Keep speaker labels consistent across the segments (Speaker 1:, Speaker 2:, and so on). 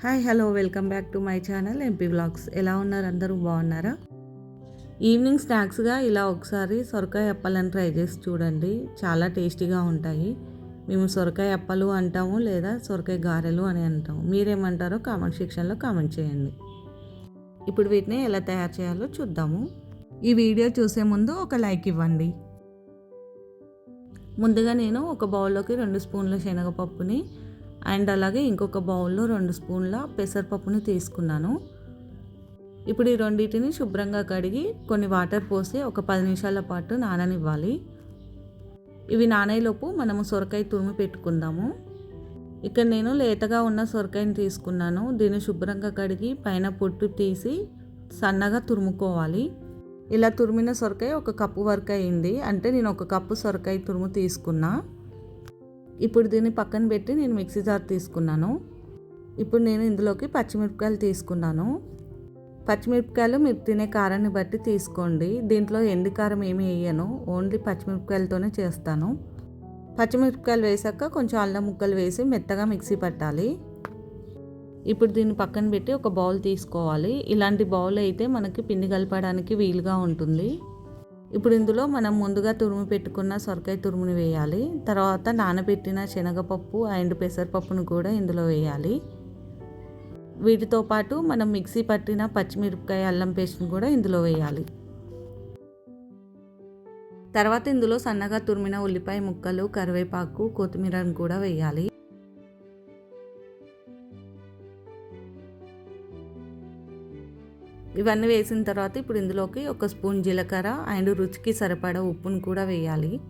Speaker 1: Hi hello welcome back to my channel MP vlogs. ఎలా ఉన్నారు? అందరూ బాగున్నారా? ఈవినింగ్ స్నాక్స్గా ఇలా ఒకసారి సొరకాయ అప్పాలని ట్రై చేసి చూడండి. చాలా టేస్టీగా ఉంటాయి. మేము సొరకాయ అప్పలు అంటాము లేదా సొరకాయ గారెలు అని అంటాము. మీరేమంటారో కామెంట్ సెక్షన్లో కామెంట్ చేయండి. ఇప్పుడు వీటిని ఎలా తయారు చేయాలో చూద్దాము. ఈ వీడియో చూసే ముందు ఒక లైక్ ఇవ్వండి. ముందుగా నేను ఒక బౌల్లోకి రెండు స్పూన్ల శనగపప్పుని అండ్ అలాగే ఇంకొక బౌల్లో రెండు స్పూన్ల పెసరపప్పుని తీసుకున్నాను. ఇప్పుడు ఈ రెండింటిని శుభ్రంగా కడిగి కొన్ని వాటర్ పోసి ఒక పది నిమిషాల పాటు నాననివ్వాలి. ఇవి నానేలోపు మనము సొరకాయ తురిమి పెట్టుకుందాము. ఇక్కడ నేను లేతగా ఉన్న సొరకాయని తీసుకున్నాను. దీన్ని శుభ్రంగా కడిగి పైన పొట్టు తీసి సన్నగా తురుముకోవాలి. ఇలా తురిమిన సొరకాయ ఒక కప్పు వరకు అయింది. అంటే నేను ఒక కప్పు సొరకాయ తురుము తీసుకున్నా. ఇప్పుడు దీన్ని పక్కన పెట్టి నేను మిక్సీ జార్ తీసుకున్నాను. ఇప్పుడు నేను ఇందులోకి పచ్చిమిరపకాయలు తీసుకున్నాను. పచ్చిమిరపకాయలు మీరు తినే కారాన్ని బట్టి తీసుకోండి. దీంట్లో ఎండి కారం ఏమి వేయను. ఓన్లీ పచ్చిమిరపకాయలతోనే చేస్తాను. పచ్చిమిరపకాయలు వేసాక కొంచెం అల్లం ముక్కలు వేసి మెత్తగా మిక్సీ పట్టాలి. ఇప్పుడు దీన్ని పక్కన పెట్టి ఒక బౌల్ తీసుకోవాలి. ఇలాంటి బౌల్ అయితే మనకి పిండి కలపడానికి వీలుగా ఉంటుంది. ఇప్పుడు ఇందులో మనం ముందుగా తురుము పెట్టుకున్న సొరకాయ తురుముని వేయాలి. తర్వాత నానబెట్టిన శనగపప్పు అండ్ పెసరపప్పును కూడా ఇందులో వేయాలి. వీటితో పాటు మనం మిక్సీ పట్టిన పచ్చిమిరపకాయ అల్లం పేస్ట్ని కూడా ఇందులో వేయాలి. తర్వాత ఇందులో సన్నగా తురిమిన ఉల్లిపాయ ముక్కలు కరివేపాకు కొత్తిమీరను కూడా వేయాలి. ఇవన్నీ వేసిన తర్వాత ఇప్పుడు ఇందులోకి ఒక స్పూన్ జీలకర్ర అండ్ రుచికి సరిపడా ఉప్పును కూడా వేయాలి.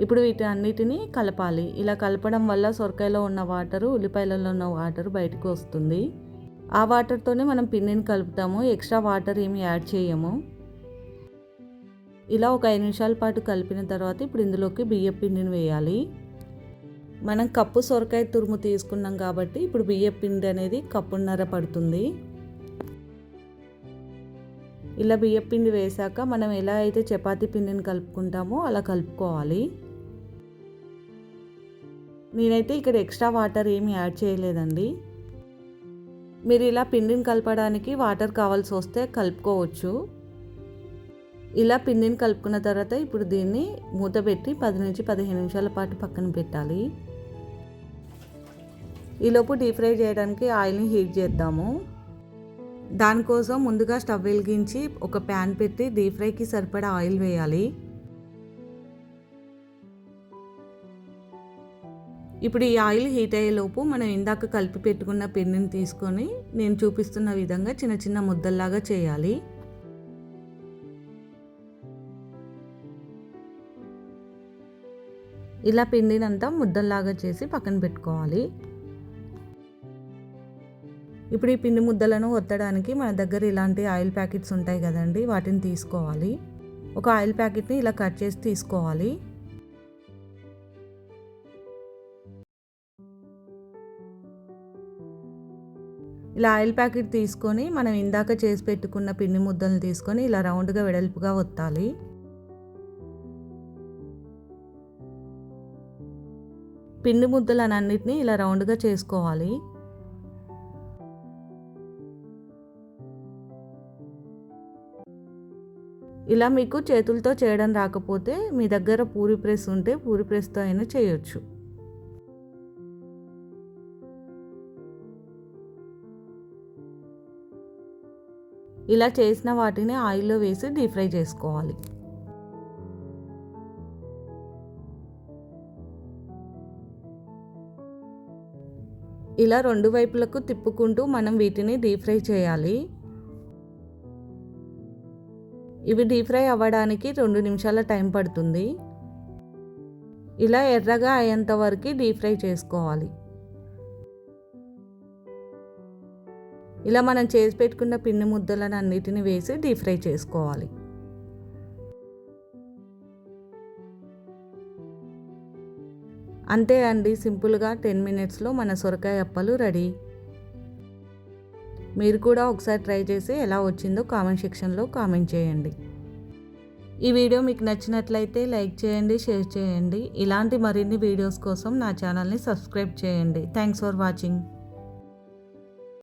Speaker 1: ఇప్పుడు వీటి అన్నిటినీ కలపాలి. ఇలా కలపడం వల్ల సొరకాయలో ఉన్న వాటరు ఉల్లిపాయలలో ఉన్న వాటర్ బయటకు వస్తుంది. ఆ వాటర్తోనే మనం పిండిని కలుపుతాము. ఎక్స్ట్రా వాటర్ ఏమి యాడ్ చేయము. ఇలా ఒక ఐదు నిమిషాల పాటు కలిపిన తర్వాత ఇప్పుడు ఇందులోకి బియ్య పిండిని వేయాలి. మనం కప్పు సొరకాయ తురుము తీసుకున్నాం కాబట్టి ఇప్పుడు బియ్య పిండి అనేది కప్పున్నర పడుతుంది. ఇలా బియ్య పిండి వేశాక మనం ఎలా అయితే చపాతీ పిండిని కలుపుకుంటామో అలా కలుపుకోవాలి. నేనైతే ఇక్కడ ఎక్స్ట్రా వాటర్ ఏమి యాడ్ చేయలేదండి. మీరు ఇలా పిండిని కలపడానికి వాటర్ కావాల్సి వస్తే కలుపుకోవచ్చు. ఇలా పిండిని కలుపుకున్న తర్వాత ఇప్పుడు దీన్ని మూత పెట్టి పది నుంచి పదిహేను నిమిషాల పాటు పక్కన పెట్టాలి. ఈలోపు డీప్ ఫ్రై చేయడానికి ఆయిల్ని హీట్ చేద్దాము. దానికోసం ముందుగా స్టవ్ వెలిగించి ఒక ప్యాన్ పెట్టి డీప్ ఫ్రైకి సరిపడా ఆయిల్ వేయాలి. ఇప్పుడు ఈ ఆయిల్ హీట్ అయ్యేలోపు మనం ఇందాక కలిపి పెట్టుకున్న పిండిని తీసుకొని నేను చూపిస్తున్న విధంగా చిన్న చిన్న ముద్దల్లాగా చేయాలి. ఇలా పిండినంతా ముద్దల్లాగా చేసి పక్కన పెట్టుకోవాలి. ఇప్పుడు ఈ పిండి ముద్దలను ఒత్తడానికి మన దగ్గర ఇలాంటి ఆయిల్ ప్యాకెట్స్ ఉంటాయి కదండి వాటిని తీసుకోవాలి. ఒక ఆయిల్ ప్యాకెట్ని ఇలా కట్ చేసి తీసుకోవాలి. ఇలా ఆయిల్ ప్యాకెట్ తీసుకొని మనం ఇందాక చేసి పెట్టుకున్న పిండి ముద్దలను తీసుకొని ఇలా రౌండ్గా వెడల్పుగా ఒత్తాలి. పిండి ముద్దలన్నింటినీ ఇలా రౌండ్గా చేసుకోవాలి. ఇలా మీకు చేతులతో చేయడం రాకపోతే మీ దగ్గర పూరి ప్రెస్ ఉంటే పూరి ప్రెస్తో అయినా చేయొచ్చు. ఇలా చేసిన వాటిని ఆయిల్లో వేసి డీప్ ఫ్రై చేసుకోవాలి. ఇలా రెండు వైపులకు తిప్పుకుంటూ మనం వీటిని డీప్ ఫ్రై చేయాలి. ఇవి డీప్ ఫ్రై అవ్వడానికి రెండు నిమిషాల టైం పడుతుంది. ఇలా ఎర్రగా అయ్యేంత వరకు డీప్ ఫ్రై చేసుకోవాలి. ఇలా మనం చేసి పెట్టుకున్న పిండి ముద్దలను అన్నిటిని వేసి డీప్ ఫ్రై చేసుకోవాలి. అంతే అండి సింపుల్గా టెన్ మినిట్స్లో మన సొరకాయ అప్పలు రెడీ. మీరు కూడా ఒకసారి ట్రై చేసి ఎలా వచ్చిందో కామెంట్ సెక్షన్లో కామెంట్ చేయండి. ఈ వీడియో మీకు నచ్చినట్లయితే లైక్ చేయండి షేర్ చేయండి. ఇలాంటి మరిన్ని వీడియోస్ కోసం నా ఛానల్ని సబ్స్క్రైబ్ చేయండి. Thanks for watching.